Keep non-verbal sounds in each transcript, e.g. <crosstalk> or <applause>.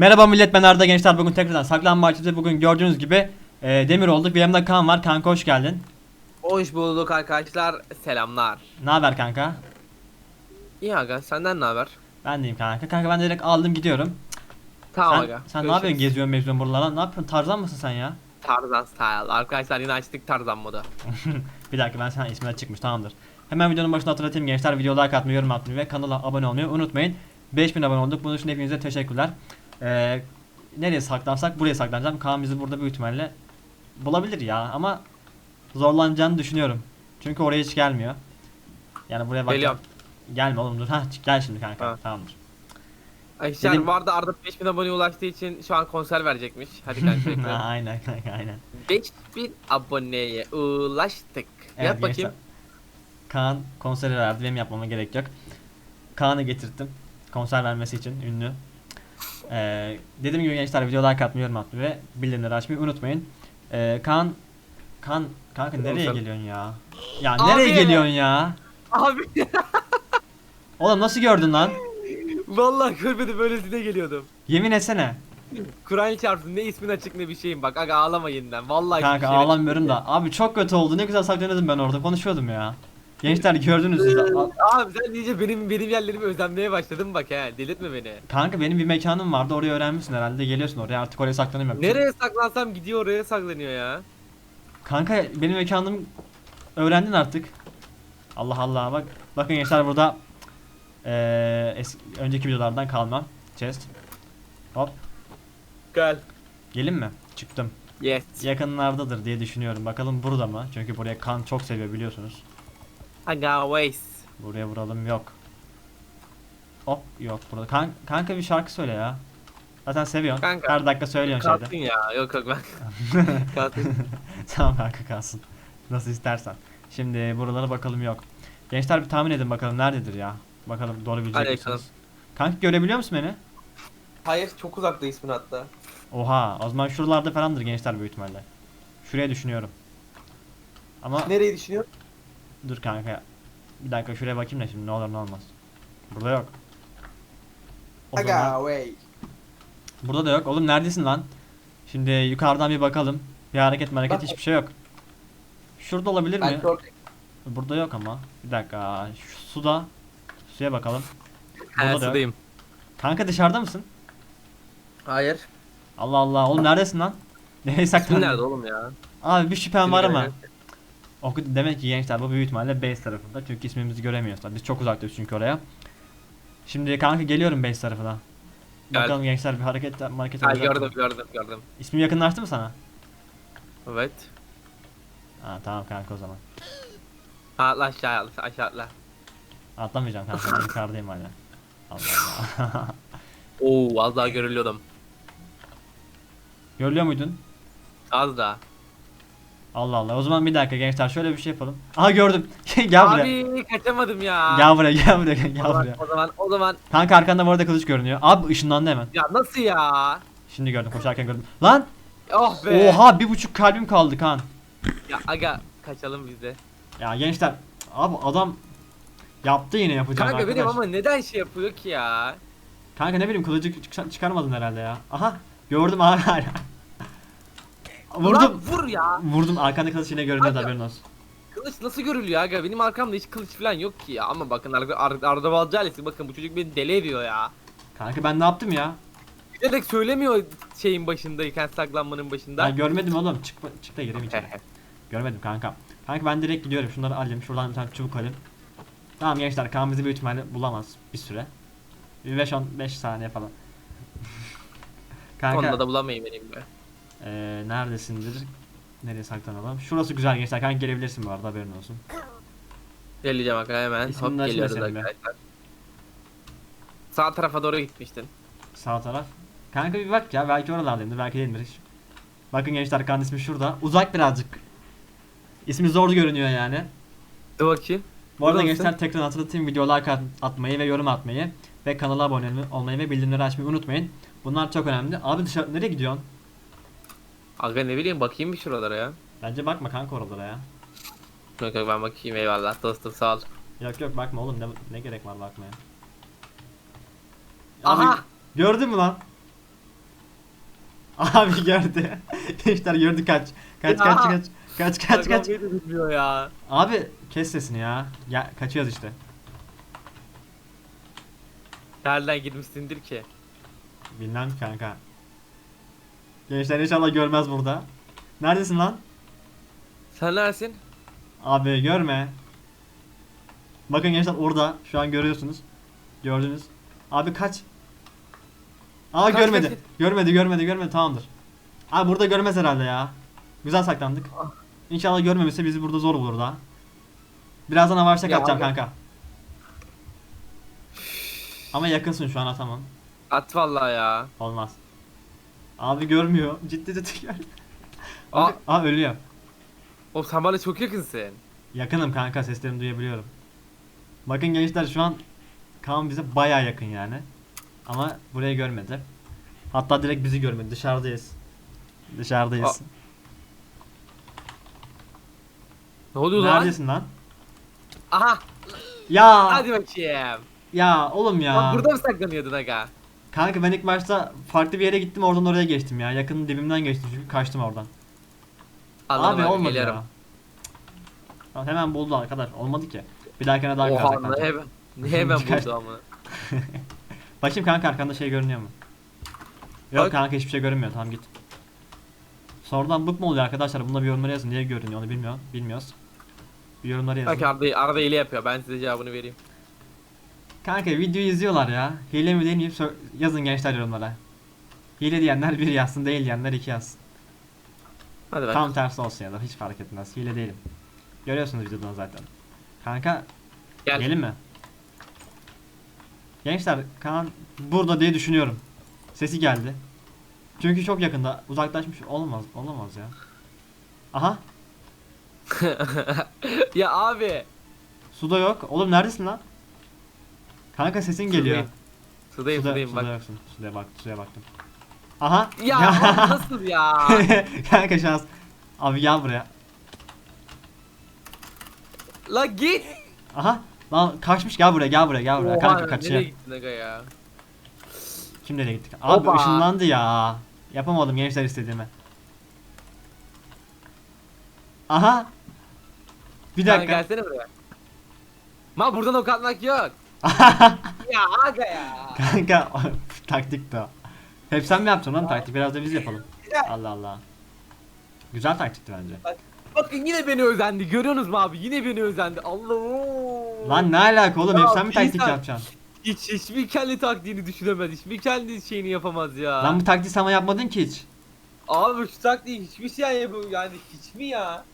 Merhaba millet ben Arda Gençler. Bugün tekrardan saklanmaçta bugün gördüğünüz gibi e, Demir olduk. Bir yanımda Kaan var. Kanka hoş geldin. Hoş bulduk arkadaşlar. Selamlar. Ne haber kanka? İyi aga senden ne haber? Ben deyim kanka. Kanka ben direkt aldım gidiyorum. Tamam Sen, aga. sen ne yapıyorsun? geziyorsun meziyorsun buralara ne yapıyorsun? Tarzan mısın sen ya? Tarzan style. Arkadaşlar yine açtık Tarzan modu. <laughs> Bir dakika ben sana ismine çıkmış tamamdır. Hemen videonun başına hatırlatayım gençler. Video like atmayı yorum atmayı ve kanala abone olmayı unutmayın. 5000 abone olduk. Bunun için hepinize teşekkürler Ee, Nereye saklansak buraya saklanacağım Kaan bizi burada büyük ihtimalle bulabilir ya ama zorlanacağını düşünüyorum Çünkü oraya hiç gelmiyor Yani buraya bak Geliyorum. Gelme oğlum dur. Ha gel şimdi kanka. Ha. Tamamdır. Arkadaşlar Dedim- arada Arda 5000 aboneye ulaştığı için şu an konser verecekmiş. Hadi kanka. <laughs> aynen kanka aynen. 5000 aboneye ulaştık. Evet, Yap bakayım. gençler. Kaan konseri verdi. Benim yapmama gerek yok. Kaan'ı getirttim. Konser vermesi için ünlü. Ee, dediğim gibi gençler video like atmayı, yorum atmayı ve bildirimleri açmayı unutmayın. Ee, Kaan Kaan kanka nereye Konser. geliyorsun ya? Ya Abi! nereye geliyorsun ya? Abi <laughs> Oğlum nasıl gördün lan? vallahi görmedim böylesine geliyordum. Yemin etsene. Kur'an çarpsın ne ismin açık ne bir şeyim bak aga ağlama yeniden. Vallahi Kanka bir şey- ağlamıyorum da. Abi çok kötü oldu. Ne güzel saklanıyordum ben orada. Konuşuyordum ya. Gençler gördünüz siz. A- Abi sen deyince benim benim yerlerimi özlemeye başladın bak he. Delirtme beni. Kanka benim bir mekanım vardı oraya öğrenmişsin herhalde geliyorsun oraya artık oraya saklanamıyorum. Nereye saklansam gidiyor oraya saklanıyor ya. Kanka benim mekanım öğrendin artık. Allah Allah bak bakın gençler burada eee eski, önceki videolardan kalma chest. Hop Gel. gelin mi? Çıktım. Yes. Yakınlardadır diye düşünüyorum. Bakalım burada mı? Çünkü buraya kan çok seviyor biliyorsunuz. Aga ways. Buraya vuralım yok. Hop yok burada. Kan, kanka bir şarkı söyle ya. Zaten seviyorsun. Kanka. Her dakika söylüyorsun şeyde. Kalsın ya. Yok yok bak. <laughs> Kalsın. <laughs> tamam kanka kalsın. Nasıl istersen. Şimdi buralara bakalım yok. Gençler bir tahmin edin bakalım nerededir ya. Bakalım doğru bilecek Hadi misiniz? Kanka görebiliyor musun beni? Hayır çok uzakta ismin hatta. Oha o zaman şuralarda falandır gençler büyük ihtimalle. Şuraya düşünüyorum. Ama Nereyi düşünüyor? Dur kanka. Bir dakika şuraya bakayım da şimdi ne olur ne olmaz. Burada yok. O zaman- way. Burada da yok. Oğlum neredesin lan? Şimdi yukarıdan bir bakalım. Bir hareket hareket Bak. hiçbir şey yok. Şurada olabilir mi? Ben orada. Burada yok ama. Bir dakika. Şu suda. Suya bakalım. Burada da yok. sudayım. Kanka dışarıda mısın? Hayır. Allah Allah. Oğlum neredesin lan? <laughs> Nereye saklandın? nerede oğlum ya? Abi bir şüphem var ama. Oku demek ki gençler bu büyük ihtimalle base tarafında. Çünkü ismimizi göremiyoruz. Biz çok uzaktayız çünkü oraya. Şimdi kanka geliyorum base tarafına. Gel. Bakalım gençler bir hareket hareket Ha mı? gördüm gördüm gördüm. İsmim yakınlaştı mı sana? Evet. Ha tamam kanka o zaman. Ha atla aşağı atla aşağı atla. Atlamayacağım kanka ben yukarıdayım hala. Allah Allah. <laughs> Oo az daha görülüyordum. Görüyor muydun? Az daha. Allah Allah. O zaman bir dakika gençler şöyle bir şey yapalım. Aha gördüm. <laughs> gel buraya. Abi kaçamadım ya. Gel buraya gel buraya o gel zaman, buraya. o zaman o zaman Kanka arkanda bu arada kılıç görünüyor. Abi ışınlandı hemen. ya nasıl ya? Şimdi gördüm koşarken gördüm. Lan! Oh be. Oha bir buçuk kalbim kaldı kan. Ya aga kaçalım biz de. Ya gençler abi adam yaptı yine yapacağını Kanka benim ama neden şey yapıyor ki ya? Kanka ne bileyim kılıcı çık- çıkarmadın herhalde ya. Aha gördüm abi hala. Ulan Vurdum. vur ya. Vurdum arkanda kılıç yine görünüyor Kanka. haberin olsun. Kılıç nasıl görülüyor aga? Benim arkamda hiç kılıç falan yok ki ya. Ama bakın Ar Ar Arda Balcı ailesi bakın bu çocuk beni deli ediyor ya. Kanka ben ne yaptım ya? Bilerek söylemiyor şeyin başındayken saklanmanın başında. Ben görmedim oğlum. Çık çık da gireyim içeri. <laughs> Görmedim kanka. Kanka ben direkt gidiyorum. Şunları alayım. Şuradan bir tane çubuk alayım. Tamam gençler bizi büyük ihtimalle bulamaz bir süre. Bir 5-10 5 saniye falan. <laughs> kanka Onda da bulamayayım benim be. Eee, neredesindir? Nereye saklanalım? Şurası güzel gençler. Kanka gelebilirsin bu arada haberin olsun. Geleceğim aga hemen. İsmini Hop açma geliyoruz be. arkadaşlar. Sağ tarafa doğru gitmiştin. Sağ taraf. Kanka bir bak ya belki oralardayımdır belki değildir. Bakın gençler Kaan ismi şurada. Uzak birazcık. İsmi zor görünüyor yani. Dur bakayım. Bu arada gençler tekrar hatırlatayım video like at- atmayı ve yorum atmayı ve kanala abone olmayı ve bildirimleri açmayı unutmayın. Bunlar çok önemli. Abi dışarı nereye gidiyorsun? Aga ne bileyim bakayım bir şuralara ya. Bence bakma kanka oralara ya. Yok yok ben bakayım eyvallah dostum sağ ol. Yok yok bakma oğlum ne, ne gerek var bakmaya. Abi, Aha! gördün mü lan? <laughs> Abi gördü. <laughs> Gençler gördü kaç. Kaç Ya. kaç kaç. Kaç kaç kaç. beni de bilmiyor ya. Abi kes sesini ya. Ya kaçıyoruz işte. Nereden girmişsindir ki? Bilmem ki kanka. Gençler inşallah görmez burada. Neredesin lan? Sen neresin? Abi görme. Bakın gençler orada. Şu an görüyorsunuz. Gördünüz. Abi kaç. Aa Kaç, görmedi. kaç. Görmedi görmedi görmedi tamamdır. Abi burada görmez herhalde ya. Güzel saklandık. Ah. İnşallah görmemişse bizi burada zor bulur daha. Birazdan avaçta atacağım kanka. Ama yakınsın şu an atamam. At vallahi ya. Olmaz. Abi görmüyor. Ciddi ciddi gör. <laughs> Aa. Abi, aa ölüyor. O sen bana çok yakınsın. Yakınım kanka seslerimi duyabiliyorum. Bakın gençler şu an Kaan bize baya yakın yani. Ama burayı görmedi. Hatta direkt bizi görmedi. Dışarıdayız. Dışarıdayız. Ne oluyor lan? Neredesin lan? Aha. Ya Hadi bakayım. ya oğlum ya. Lan burada mı saklanıyordun aga? Kanka ben ilk başta farklı bir yere gittim oradan oraya geçtim ya. Yakının dibimden geçtim çünkü kaçtım oradan. Anladım Abi aga, olmadı geliyorum. ya. Tamam, hemen buldu arkadaş. Olmadı ki. Bir dahakine daha Oha ne saklanacak. hemen, hemen <laughs> buldu ama. <laughs> Bakayım kanka arkanda şey görünüyor mu? Yok Bak. kanka hiçbir şey görünmüyor tamam git. Sonradan bug mu oluyor arkadaşlar? Bunda bir yorumlara yazın. Niye görünüyor onu bilmiyor. Bilmiyoruz. Bir yorumlara yazın. Bak arada, arada hile yapıyor. Ben size cevabını vereyim. Kanka videoyu izliyorlar ya. Hile mi değil mi? Sö- yazın gençler yorumlara. Hile diyenler bir yazsın, değil diyenler iki yazsın. Hadi bak. Tam tersi olsun ya da hiç fark etmez. Hile değilim. Görüyorsunuz videodan zaten. Kanka Gel. gelin mi? Gençler Kaan burada diye düşünüyorum. Sesi geldi. Çünkü çok yakında. Uzaklaşmış olamaz. Olamaz ya. Aha. <laughs> ya abi. Suda yok. Oğlum neredesin lan? Kanka sesin geliyor. Sudayım. Sudayım Suda, sudayım suda bak. yoksun. Suya bak, suya baktım. Aha. Ya oğlum <laughs> nasıl ya? <laughs> Kanka şans. Abi gel buraya. La git. Aha. Lan kaçmış gel buraya gel buraya gel buraya. Oha, Kanka nereye kaçıyor. gittin aga ya? Kim nereye gittik? Abi Oba. ışınlandı ya. Yapamadım gençler istediğimi. Aha. Bir dakika. gelsene buraya. Ma buradan ok atmak yok. Ya aga ya. Kanka <laughs> taktik de o. Hep sen mi yapacaksın lan taktik? Biraz da biz yapalım. Allah Allah. Güzel taktikti bence. Bakın yine beni özendi. Görüyorsunuz mu abi? Yine beni özendi. Allah. Lan ne alaka oğlum? Ya Hep sen mi taktik insan- yapacaksın? Hiç hiçbir kendi taktiğini düşünemez. Hiçbir kendi şeyini yapamaz ya. Lan bu taktiği sana yapmadın ki hiç. Abi şu taktiği hiçbir şey yapamıyor. Yani hiç mi ya?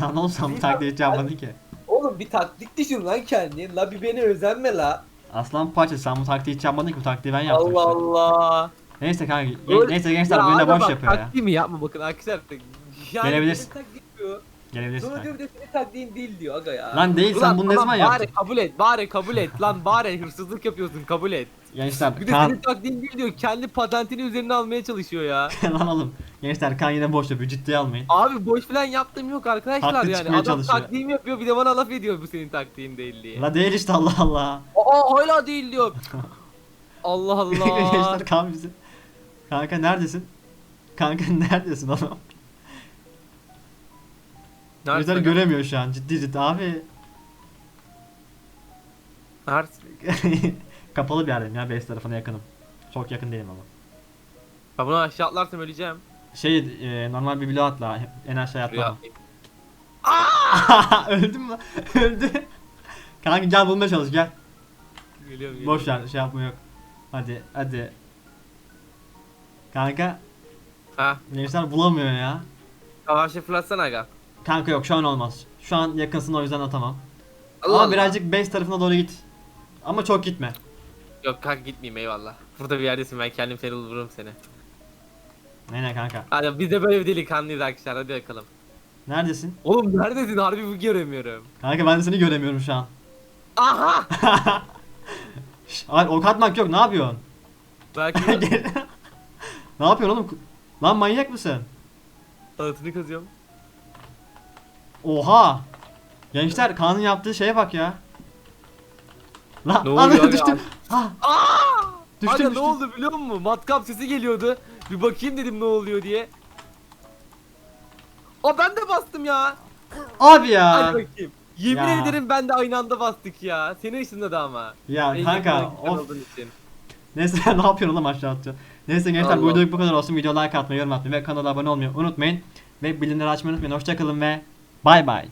Lan oğlum sen bu taktiği hiç yapmadın ki. Oğlum bir taktik düşün lan kendin. La bir beni özenme la. Aslan parça sen bu taktiği hiç yapmadın ki bu taktiği ben yaptım Allah işte. Allah. Neyse kanka. Öyle- neyse gençler oyunda abi boş yapıyor ya. Taktiği mi yapma bakın arkadaşlar. Yani Gelebilirsin. Yapıyor. Gelebilirsin Sonra diyor bir de senin taktiğin değil diyor aga ya. Lan değil sen Ulan bunu ne tamam, zaman bari yaptın? kabul et, bari kabul et. Lan bari hırsızlık yapıyorsun, kabul et. Gençler Bir de Kaan... senin taktiğin değil diyor, kendi patentini üzerine almaya çalışıyor ya. <laughs> Lan oğlum. Gençler Kaan yine boş yapıyor ciddiye almayın. Abi boş falan yaptığım yok arkadaşlar Haklı yani. çıkmaya Adam çalışıyor. taktiğimi yapıyor bir de bana laf ediyor bu senin taktiğin değil diye. La değil işte Allah Allah. Aa hala değil diyor. <laughs> Allah Allah. Gençler Kaan bizi. Kanka neredesin? Kanka neredesin oğlum? Gençler Neredesin? göremiyor şu an ciddi ciddi abi. Neredesin? <laughs> Kapalı bir yerdeyim ya base tarafına yakınım. Çok yakın değilim ama. Ben bunu aşağı atlarsam öleceğim. Şey e, normal bir bloğa atla en aşağıya atlayayım. <laughs> Öldüm mü? <laughs> Öldü. Kanka gel bulmaya çalış gel. Geliyorum, geliyorum. Boş ver şey yapma yok. Hadi hadi. Kanka Ha. gençler bulamıyor ya. Savaşı fırlatsana aga. Kanka yok şu an olmaz. Şu an yakınsın o yüzden atamam. Allah Ama Allah. birazcık base tarafına doğru git. Ama çok gitme. Yok kanka gitmeyeyim eyvallah. Burada bir yerdesin ben kendim seni bulurum seni. Ne ne kanka. Hadi biz de böyle bir delikanlıyız arkadaşlar hadi bakalım. Neredesin? Oğlum neredesin harbi bu göremiyorum. Kanka ben de seni göremiyorum şu an. Aha! <laughs> Şş, Hayır ok atmak yok ne yapıyorsun? Belki <laughs> ne yapıyorsun oğlum? Lan manyak mısın? anasını kazıyorum. Oha! Gençler Kaan'ın yaptığı şeye bak ya. Lan Ne oluyor düştüm. ya? Ah! Düştüm Aga ne düştüm. oldu biliyor musun? Matkap sesi geliyordu. Bir bakayım dedim ne oluyor diye. Aa ben de bastım ya. Abi ya. Hadi bakayım. Yemin Ya. ederim ben de aynı anda bastık ya. Senin ışığında da ama. Ya En kanka of. için. Neyse <laughs> ne yapıyorsun oğlum aşağı atıyor. Neyse gençler bu videoluk bu kadar olsun. Video like atmayı, yorum atmayı ve kanala abone olmayı unutmayın. Ve bildirimleri açmayı unutmayın. Hoşçakalın ve Bye bye.